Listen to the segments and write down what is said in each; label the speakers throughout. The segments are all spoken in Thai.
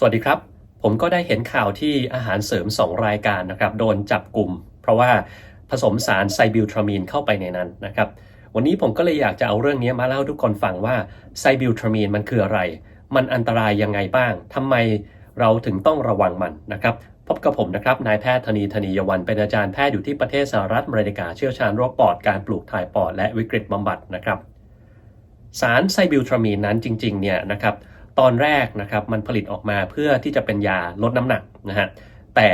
Speaker 1: สวัสดีครับ ผมก็ได้เห็นข่าวที่อาหารเสริม 2 รายการนะครับ โดนจับกลุ่ม เพราะว่าผสมสารไซบิลทรามีนเข้าไปในนั้นนะครับ วันนี้ผมก็เลยอยากจะเอาเรื่องนี้มาเล่าทุกคนฟังว่าไซบิลทรามีนมันคืออะไร มันอันตรายยังไงบ้าง ทำไมเราถึงต้องระวังมันนะครับ พบกับผมนะครับ นายแพทย์ธนีธนียวันเป็นอาจารย์แพทย์อยู่ที่ประเทศสหรัฐอเมริกาเชี่ยวชาญโรคปอดการปลูกถ่ายปอดและวิกฤตบำบัดนะครับ สารไซบิลทรามีนนั้นจริงๆเนี่ยนะครับ ตอนแรกนะครับมันผลิตออกมาเพื่อที่จะเป็นยาลดน้ำหนักนะฮะแต่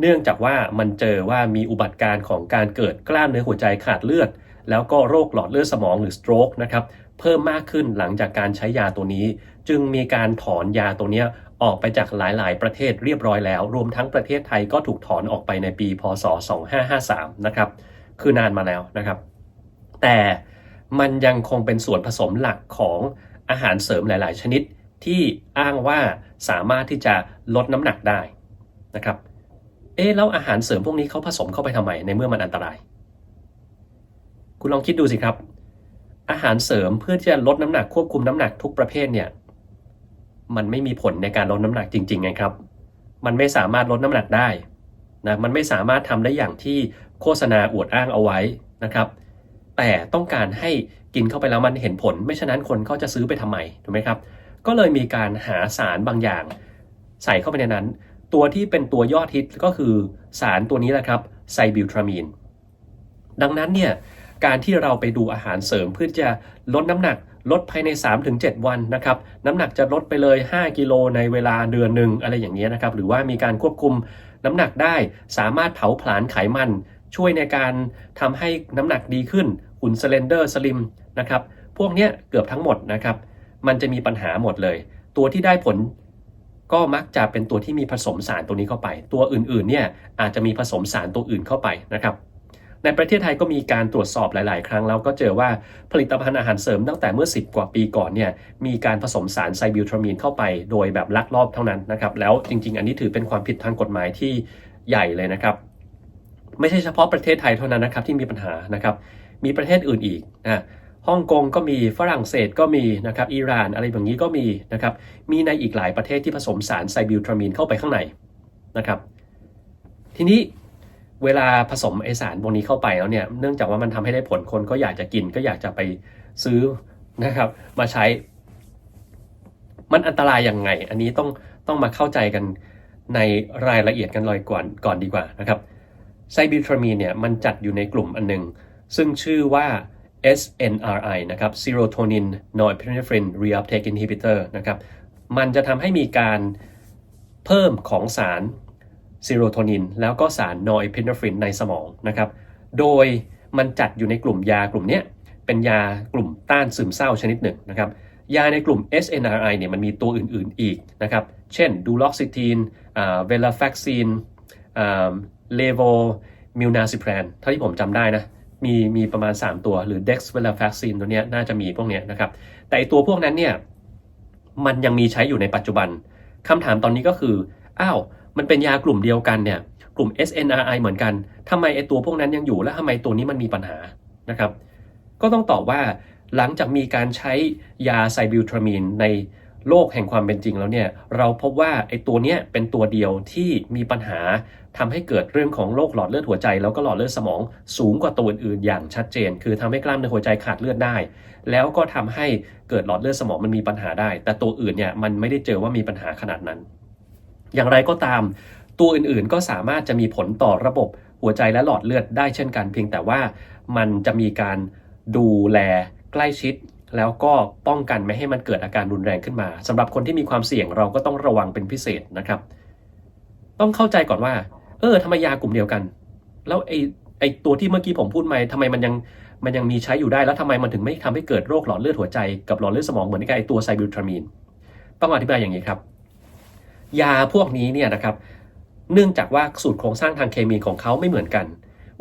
Speaker 1: เนื่องจากว่ามันเจอว่ามีอุบัติการณ์ของการเกิดกล้ามเนื้อหัวใจขาดเลือด แล้วก็โรคหลอดเลือดสมองหรือ stroke นะครับเพิ่มมากขึ้นหลังจากการใช้ยาตัวนี้ จึงมีการถอนยาตัวนี้ออกไปจากหลายๆ ประเทศเรียบร้อยแล้ว รวมทั้งประเทศไทยก็ถูกถอนออกไปในปี พศ 2553 นะครับคือนานมาแล้วนะครับ แต่มันยังคงเป็นส่วนผสมหลักของอาหารเสริมหลาย ๆ ชนิด ที่อ้างว่าสามารถที่จะลดน้ำหนักได้นะครับ เอ๊ะแล้วอาหารเสริมพวกนี้เขาผสมเข้าไปทำไมในเมื่อมันอันตราย คุณลองคิดดูสิครับ อาหารเสริมเพื่อที่จะลดน้ำหนักควบคุมน้ำหนักทุกประเภทเนี่ยมันไม่มีผลในการลดน้ำหนักจริงๆไงครับ มันไม่สามารถลดน้ำหนักได้นะมันไม่สามารถทำได้อย่างที่โฆษณาอวดอ้างเอาไว้นะครับ แต่ต้องการให้กินเข้าไปแล้วมันเห็นผล ไม่ฉะนั้นคนก็จะซื้อไปทำไมถูกไหมครับ ก็เลยมีการหาสารบางอย่าง ใส่เข้าไปในนั้น ตัวที่เป็นตัวยอดฮิตก็คือสารตัวนี้แหละครับไซบิลทรามีน ดังนั้นเนี่ยการที่เราไปดูอาหารเสริมเพื่อจะลดน้ำหนักลดภายใน 3-7 วันนะครับ น้ำหนักจะลดไปเลย 5 กิโลในเวลาเดือนหนึ่งอะไรอย่างเงี้ยนะครับ หรือว่ามีการควบคุมน้ำหนักได้ สามารถเผาผลาญไขมัน ช่วยในการทำให้น้ำหนักดีขึ้นหุ่นสเลนเดอร์สลิมนะครับ พวกเนี้ยเกือบทั้งหมดนะครับ มันจะมีปัญหาหมดเลย ตัวที่ได้ผลก็มักจะเป็นตัวที่มีผสมสารตัวนี้เข้าไป ตัวอื่นๆเนี่ยอาจจะมีผสมสารตัวอื่นเข้าไปนะครับ ในประเทศไทยก็มีการตรวจสอบหลาย ๆ ครั้งแล้วก็เจอว่าผลิตภัณฑ์อาหารเสริมตั้งแต่เมื่อ 10 กว่าปีก่อนเนี่ยมีการผสมสารไซบิลทรามีนเข้าไป โดยแบบลักลอบเท่านั้นนะครับ แล้วจริง ๆ อันนี้ถือเป็นความผิดทางกฎหมายที่ใหญ่เลยนะครับ ไม่ใช่เฉพาะประเทศไทยเท่านั้นนะครับที่มีปัญหานะครับ มีประเทศอื่นอีกนะ ฮ่องกงก็มีฝรั่งเศสก็มีนะครับอิหร่านอะไรแบบนี้ก็มีนะครับมีในอีกหลายประเทศที่ผสมสารไซบิลทรามีนเข้าไปข้างในนะครับทีนี้เวลาผสมไอสารพวกนี้เข้าไปแล้วเนี่ยเนื่องจากว่ามันทำให้ได้ผลคนก็อยากจะกินก็อยากจะไปซื้อนะครับมาใช้ มันอันตรายยังไง อันนี้ต้องต้องมาเข้าใจกันในรายละเอียดกันเลยก่อนก่อนดีกว่านะครับไซบิลทรามีนเนี่ยมันจัดอยู่ในกลุ่มอันหนึง ซึ่งชื่อว่า SNRI นะครับ Serotonin Norepinephrine Reuptake Inhibitor นะครับ มันจะทำให้มีการเพิ่มของสารเซโรโทนินแล้วก็สารนอร์เอพิเนฟรินในสมองนะครับ โดยมันจัดอยู่ในกลุ่มยากลุ่มนี้เป็นยากลุ่มต้านซึมเศร้าชนิดหนึ่งนะครับ ยาในกลุ่ม SNRI เนี่ยมันมีตัวอื่นๆอีกนะครับ เช่นดูล็อกซิทีนเวลาแฟกซีนเลโวมิลนาซิแพรนเท่าที่ผมจำได้นะ มีมีประมาณ 3 ตัวหรือ dex v e l a f a x i n ตัวเนี้ยน่าจะมีพวกเนี้ยนะครับแต่ตัวพวกนั้นเนี่ยมันยังมีใช้อยู่ในปัจจุบันคำถามตอนนี้ก็คืออ้าวมันเป็นยากลุ่มเดียวกันเนี่ยกลุ่ม SNRI เหมือนกันทำไมไอตัวพวกนั้นยังอยู่และทำไมตัวนี้มันมีปัญหานะครับก็ต้องตอบว่าหลังจากมีการใช้ยาไซบิลทรามีนใน โลกแห่งความเป็นจริงแล้วเนี่ยเราพบว่าไอ้ตัวเนี้ยเป็นตัวเดียวที่มีปัญหาทำให้เกิดเรื่องของโรคหลอดเลือดหัวใจ แล้วก็หลอดเลือดสมองสูงกว่าตัวอื่นๆอย่างชัดเจน คือทำให้กล้ามเนื้อหัวใจขาดเลือดได้ แล้วก็ทำให้เกิดหลอดเลือดสมองมันมีปัญหาได้ แต่ตัวอื่นเนี่ยมันไม่ได้เจอว่ามีปัญหาขนาดนั้น อย่างไรก็ตาม ตัวอื่นๆก็สามารถจะมีผลต่อระบบหัวใจและหลอดเลือดได้เช่นกัน เพียงแต่ว่ามันจะมีการดูแลใกล้ชิด แล้วก็ป้องกันไม่ให้มันเกิดอาการรุนแรงขึ้นมาสำหรับคนที่มีความเสี่ยงเราก็ต้องระวังเป็นพิเศษนะครับ ต้องเข้าใจก่อนว่า เออทำไมยากลุ่มเดียวกัน แล้วไอไอตัวที่เมื่อกี้ผมพูดมาทำไมมันยังมันยังมีใช้อยู่ได้แล้วทำไมมันถึงไม่ทำให้เกิดโรคหลอดเลือดหัวใจกับหลอดเลือดสมองเหมือนกับไอตัวไซบิลทรามีนต้องอธิบายอย่างนี้ครับ ยาพวกนี้เนี่ยนะครับ เนื่องจากว่าสูตรโครงสร้างทางเคมีของเขาไม่เหมือนกัน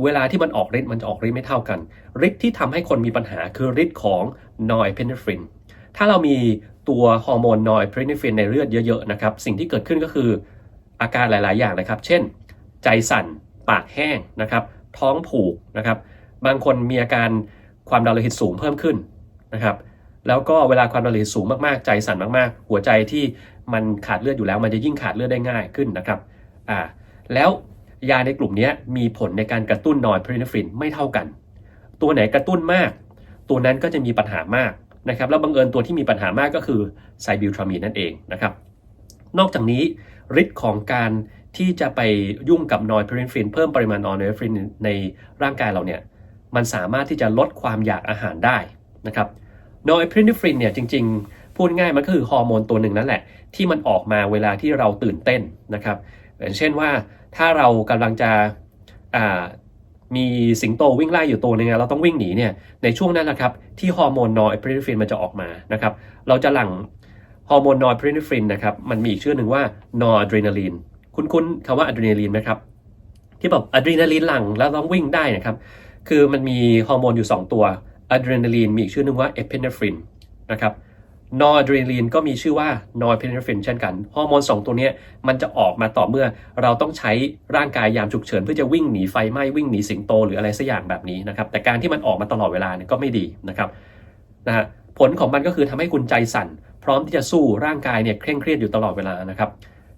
Speaker 1: เวลาที่มันออกฤทธิ์มันจะออกฤทธิ์ไม่เท่ากันฤทธิ์ที่ทำให้คนมีปัญหาคือฤทธิ์ของนอยเพนเนฟรินถ้าเรามีตัวฮอร์โมนนอยเพนเนฟรินในเลือดเยอะๆนะครับสิ่งที่เกิดขึ้นก็คืออาการหลาย ๆ อย่างนะครับ เช่น ใจสั่นปากแห้งนะครับ ท้องผูกนะครับ บางคนมีอาการความดันโลหิตสูงเพิ่มขึ้นนะครับ แล้วก็เวลาความดันโลหิตสูงมากๆ ใจสั่นมากๆ หัวใจที่มันขาดเลือดอยู่แล้ว มันจะยิ่งขาดเลือดได้ง่ายขึ้นนะครับอ่าแล้ว ยาในกลุ่มนี้มีผลในการกระตุ้นนอร์พิเนฟรินไม่เท่ากัน ตัวไหนกระตุ้นมาก ตัวนั้นก็จะมีปัญหามากนะครับแล้วบังเอิญตัวที่มีปัญหามากก็คือไซบิลทรามีนนั่นเองนะครับนอกจากนี้ฤทธิ์ของการที่จะไปยุ่งกับนอร์พิเนฟรินเพิ่มปริมาณนอร์พิเนฟรินในร่างกายเราเนี่ยมันสามารถที่จะลดความอยากอาหารได้นะครับนอร์พิเนฟรินเนี่ยจริง ๆ พูดง่ายมันก็คือฮอร์โมนตัวหนึ่งนั่นแหละ ที่มันออกมาเวลาที่เราตื่นเต้นนะครับอย่างเช่นว่า ถ้าเรากำลังจะมีสิงโตวิ่งไล่อยู่ตัวนึงเราต้องวิ่งหนีเนี่ยในช่วงนั้นนะครับที่ฮอร์โมนนอร์เอพิเนฟรินมันจะออกมานะครับเราจะหลั่งฮอร์โมนนอร์เอพิเนฟรินนะครับมันมีอีกชื่อหนึ่งว่านอร์อะดรีนาลีนคุ้นๆคำว่าอะดรีนาลีนไหมครับที่แบบอะดรีนาลีนหลั่งแล้วต้องวิ่งได้นะครับคือมันมีฮอร์โมนอยู่ 2 ตัวอะดรีนาลีนมีอีกชื่อหนึ่งว่าเอพิเนฟรินนะครับ นอร์ดรีลีนก็มีชื่อว่านอร์เพนฟินเช่นกัน ฮอร์โมน 2 ตัวนี้มันจะออกมาต่อเมื่อเราต้องใช้ร่างกายยามฉุกเฉิน เพื่อจะวิ่งหนีไฟไหม้วิ่งหนีสิงโตหรืออะไรสักอย่างแบบนี้นะครับ แต่การที่มันออกมาตลอดเวลาเนี่ยก็ไม่ดีนะครับนะฮะผลของมันก็คือทำให้คุณใจสั่น พร้อมที่จะสู้ร่างกายเนี่ยเคร่งเครียดอยู่ตลอดเวลานะครับ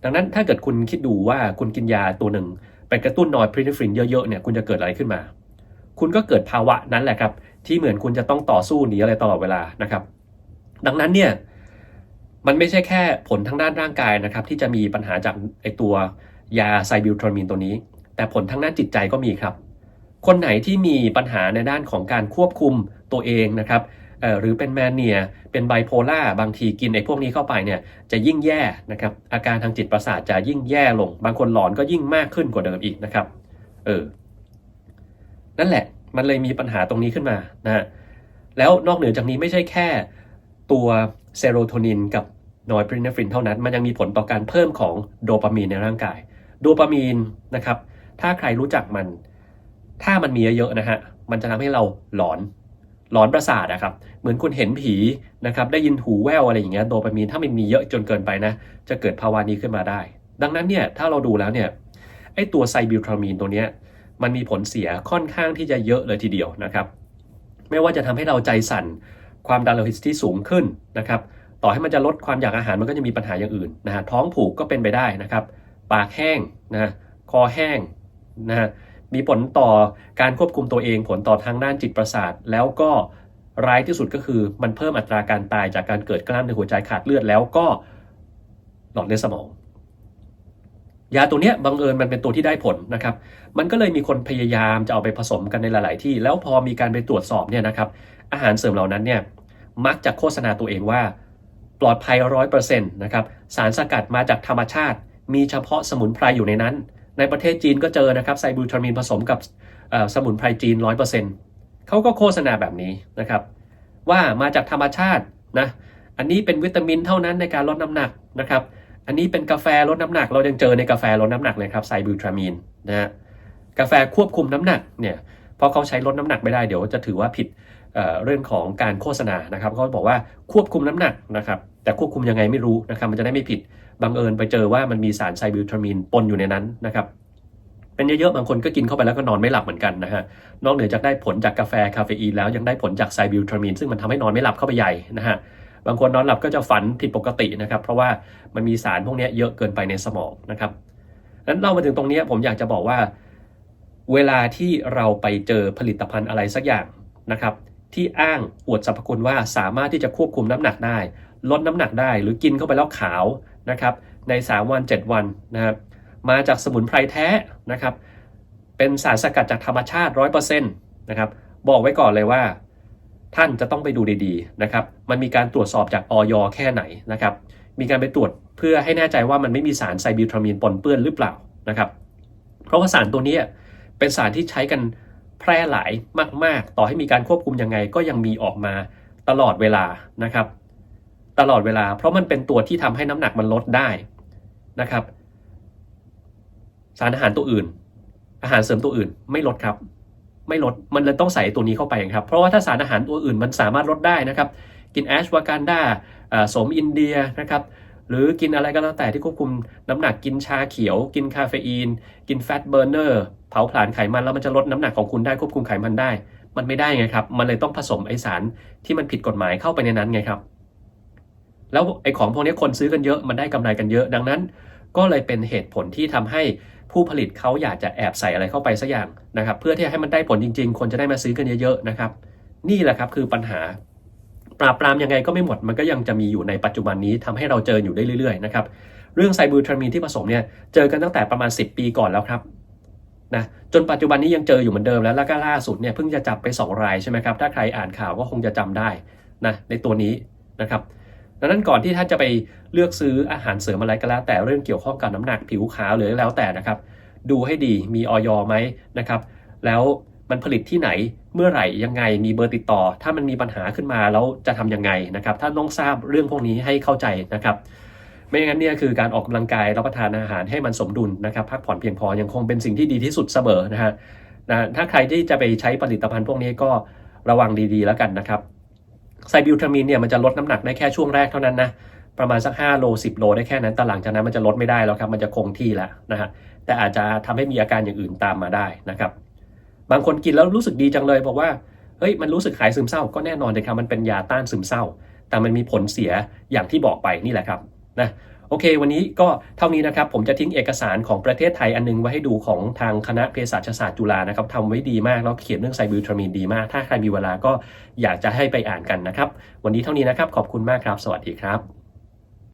Speaker 1: ดังนั้นถ้าเกิดคุณคิดดูว่าคุณกินยาตัวหนึ่งไปกระตุ้นนอร์เพนฟินเยอะๆเนี่ยคุณจะเกิดอะไรขึ้นมา คุณก็เกิดภาวะนั้นแหละครับที่เหมือนคุณจะต้องต่อสู้หนีอะไรตลอดเวลานะครับ ดังนั้นเนี่ยมันไม่ใช่แค่ผลทางด้านร่างกายนะครับ ที่จะมีปัญหาจากไอตัวยาไซบิลทรามีนตัวนี้ แต่ผลทางด้านจิตใจก็มีครับ คนไหนที่มีปัญหาในด้านของการควบคุมตัวเองนะครับเอ่อหรือเป็นแมนเนีย เป็นไบโพล่าบางทีกินไอ้พวกนี้เข้าไปเนี่ยจะยิ่งแย่นะครับ อาการทางจิตประสาทจะยิ่งแย่ลง บางคนหลอนก็ยิ่งมากขึ้นกว่าเดิมอีกนะครับ เออ นั่นแหละ มันเลยมีปัญหาตรงนี้ขึ้นมานะฮะแล้วนอกเหนือจากนี้ไม่ใช่แค่ ตัวเซโรโทนินกับนอร์พิเนฟรินเท่านั้น มันยังมีผลต่อการเพิ่มของโดปามีนในร่างกาย โดปามีนนะครับ ถ้าใครรู้จักมัน ถ้ามันมีเยอะๆนะฮะ มันจะทำให้เราหลอน หลอนประสาทนะครับ เหมือนคุณเห็นผีนะครับ ได้ยินหูแว่วอะไรอย่างเงี้ย โดปามีนถ้ามันมีเยอะจนเกินไปนะ จะเกิดภาวะนี้ขึ้นมาได้ ดังนั้นเนี่ย ถ้าเราดูแล้วเนี่ย ไอตัวไซบิลทรามีนตัวเนี้ย มันมีผลเสียค่อนข้างที่จะเยอะเลยทีเดียวนะครับ ไม่ว่าจะทำให้เราใจสั่น ความดันโลหิตที่สูงขึ้นนะครับ ต่อให้มันจะลดความอยากอาหารมันก็จะมีปัญหาอย่างอื่นนะฮะท้องผูกก็เป็นไปได้นะครับ ปากแห้งนะคอแห้งนะฮะมีผลต่อการควบคุมตัวเองผลต่อทางด้านจิตประสาท แล้วก็ร้ายที่สุดก็คือมันเพิ่มอัตราการตายจากการเกิดกล้ามในหัวใจขาดเลือดแล้วก็หลอดเลือดสมอง ยาตัวเนี้ยบังเอิญมันเป็นตัวที่ได้ผลนะครับ มันก็เลยมีคนพยายามจะเอาไปผสมกันในหลาย ๆ ที่ แล้วพอมีการไปตรวจสอบเนี่ยนะครับ อาหารเสริมเหล่านั้นเนี่ยมักจะโฆษณาตัวเองว่า ปลอดภัยร้อยเปอร์เซ็นต์นะครับ สารสกัดมาจากธรรมชาติ มีเฉพาะสมุนไพรอยู่ในนั้น ในประเทศจีนก็เจอนะครับไซบูทรามีนผสมกับสมุนไพรจีนร้อยเปอร์เซ็นต์เขาก็โฆษณาแบบนี้นะครับ ว่ามาจากธรรมชาตินะ อันนี้เป็นวิตามินเท่านั้นในการลดน้ำหนักนะครับ อันนี้เป็นกาแฟลดน้ำหนัก เรายังเจอในกาแฟลดน้ำหนักเลยครับไซบูทรามีนนะฮะกาแฟควบคุมน้ำหนักเนี่ยเพราะเขาใช้ลดน้ำหนักไม่ได้เดี๋ยวจะถือว่าผิดเเรื่องของการโฆษณานะครับเขาบอกว่าควบคุมน้ำหนักนะครับแต่ควบคุมยังไงไม่รู้นะครับมันจะได้ไม่ผิดบังเอิญไปเจอว่ามันมีสารไซบิลทรามีนปนอยู่ในนั้นนะครับเป็นเยอะๆบางคนก็กินเข้าไปแล้วก็นอนไม่หลับเหมือนกันนะฮะนอกเหนือจากได้ผลจากกาแฟคาเฟอีนแล้วยังได้ผลจากไซบิลทรามีนซึ่งมันทำให้นอนไม่หลับเข้าไปใหญ่นะฮะ บางคนนอนหลับก็จะฝันผิดปกตินะครับ เพราะว่ามันมีสารพวกนี้เยอะเกินไปในสมองนะครับนั้นเรามาถึงตรงนี้ผมอยากจะบอกว่า เวลาที่เราไปเจอผลิตภัณฑ์อะไรสักอย่างนะครับ ที่อ้างอวดสรรพคุณว่าสามารถที่จะควบคุมน้ำหนักได้ ลดน้ำหนักได้ หรือกินเข้าไปแล้วขาวนะครับใน 3 วัน 7 วันนะครับมาจากสมุนไพรแท้นะครับ เป็นสารสกัดจากธรรมชาติ 100%นะครับบอกไว้ก่อนเลยว่า ท่านจะต้องไปดูดีๆนะครับ มันมีการตรวจสอบจากออยแค่ไหนนะครับ มีการไปตรวจเพื่อให้แน่ใจว่ามันไม่มีสารไซบิลทรามีนปนเปื้อนหรือเปล่านะครับ เพราะว่าสารตัวนี้เป็นสารที่ใช้กันแพร่หลายมาก ๆ ต่อให้มีการควบคุมยังไงก็ยังมีออกมาตลอดเวลานะครับ ตลอดเวลา เพราะมันเป็นตัวที่ทำให้น้ำหนักมันลดได้นะครับ สารอาหารตัวอื่น อาหารเสริมตัวอื่นไม่ลดครับ ไม่ลด มันเลยต้องใส่ตัวนี้เข้าไปครับ เพราะว่าถ้าสารอาหารตัวอื่นมันสามารถลดได้นะครับ กินแอชวากันดาสมอินเดียนะครับ หรือกินอะไรก็แล้วแต่ที่ควบคุมน้ำหนักกินชาเขียว กินคาเฟอีน กินแฟตเบอร์เนอร์เผาผลาญไขมันแล้วมันจะลดน้ำหนักของคุณได้ควบคุมไขมันได้ มันไม่ได้ไงครับ มันเลยต้องผสมไอสารที่มันผิดกฎหมายเข้าไปในนั้นไงครับ แล้วไอของพวกนี้คนซื้อกันเยอะมันได้กำไรกันเยอะ ดังนั้น ก็เลยเป็นเหตุผลที่ทำให้ ผู้ผลิตเขาอยากจะแอบใส่อะไรเข้าไปสักอย่างนะครับ เพื่อที่ให้มันได้ผลจริง ๆ คนจะได้มาซื้อกันเยอะๆนะครับ นี่แหละครับคือปัญหา ปราบปรามยังไงก็ไม่หมดมันก็ยังจะมีอยู่ในปัจจุบันนี้ทำให้เราเจออยู่ได้เรื่อยๆนะครับเรื่องไซบูทรามีนที่ผสมเนี่ยเจอกันตั้งแต่ประมาณ 10 ปีก่อนแล้วครับนะจนปัจจุบันนี้ยังเจออยู่เหมือนเดิมแล้วแล้วก็ล่าสุดเนี่ยเพิ่งจะจับไป 2 รายใช่ไหมครับถ้าใครอ่านข่าวก็คงจะจำได้นะในตัวนี้นะครับ ดังนั้นก่อนที่ท่านจะไปเลือกซื้ออาหารเสริมอะไรก็แล้ว แต่เรื่องเกี่ยวข้องกับน้ำหนักผิวขาวหรือแล้วแต่นะครับ ดูให้ดีมีออยไหมนะครับ แล้วมันผลิตที่ไหนเมื่อไหร่ยังไงมีเบอร์ติดต่อ ถ้ามันมีปัญหาขึ้นมาแล้วจะทำยังไงนะครับท่านต้องทราบเรื่องพวกนี้ให้เข้าใจนะครับ ไม่อย่างนั้นเนี่ยคือการออกกำลังกายรับประทานอาหารให้มันสมดุลนะครับพักผ่อนเพียงพอยังคงเป็นสิ่งที่ดีที่สุดเสมอนะฮะนะถ้าใครที่จะไปใช้ผลิตภัณฑ์พวกนี้ก็ระวังดีๆแล้วกันนะครับ ไซบิวทามีนเนี่ยมันจะลดน้ำหนักได้แค่ช่วงแรกเท่านั้นนะประมาณสัก 5 โล 10 โลได้แค่นั้นแต่หลังจากนั้นมันจะลดไม่ได้แล้วครับ มันจะคงที่แล้วนะฮะแต่อาจจะทำให้มีอาการอย่างอื่นตามมาได้นะครับ บางคนกินแล้วรู้สึกดีจังเลยบอกว่าเฮ้ยมันรู้สึกหายซึมเศร้าก็แน่นอนเลยครับมันเป็นยาต้านซึมเศร้า แต่มันมีผลเสียอย่างที่บอกไปนี่แหละครับนะ โอเค วันนี้ก็เท่านี้นะครับ ผมจะทิ้งเอกสารของประเทศไทยอันนึงไว้ให้ดูของทางคณะเภสัชศาสตร์จุฬานะครับทำไว้ดีมาก แล้วเขียนเรื่องไซบูทรามีนดีมาก ถ้าใครมีเวลาก็อยากจะให้ไปอ่านกันนะครับ วันนี้เท่านี้นะครับ ขอบคุณมากครับ สวัสดีครับ